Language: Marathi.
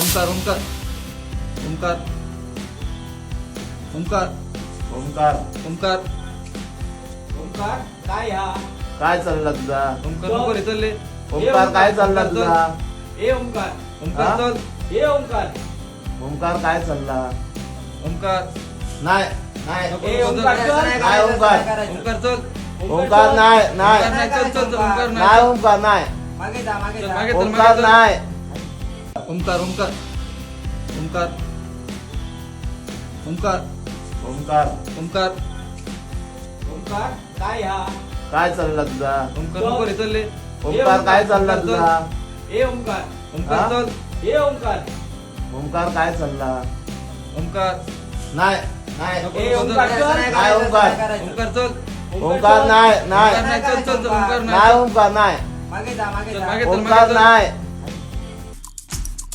ओंकार ओंकार. ओंकार. ओंकार. ओंकार. ओंकार. ओंकार काय हा? काय चालला तुझा? ओंकार नको रे चालले. ओंकार काय चालला ओंकार तुझा? ए ओंकार. ओंकार? चल. ए ओंकार. ओंकार काय चालला? ओंकार. नाही नाही. ए ओंकार चल. ओंकार. ओंकार चल. ओंकार. नाही ओंकार नाही नाही चल चल चल ओंकार नाही नाही ओंकार नाही. मागे जा मागे चल, जा. मागे चल, ओंकार मागे चल. नाही. ओंकार ओंकार. ओंकार. ओंकार. ओंकार. ओंकार. ओंकार काय हा? काय चालला तुझा? ओंकार नको रे चालले. ओंकार काय चालला ओंकार तुझा? ए ओंकार. ओंकार हा? चल. ए ओंकार. ओंकार काय चालला? ओंकार. नाही नाही. ए ओंकार चल. ओंकार. ओंकार चल. ओंकार नाही ओंकार नाही नाही चल चल चल ओंकार नाही. नाही ओंकार नाही. मागे जा मागे जा. मागे चल ओंकार मागे चल नाही.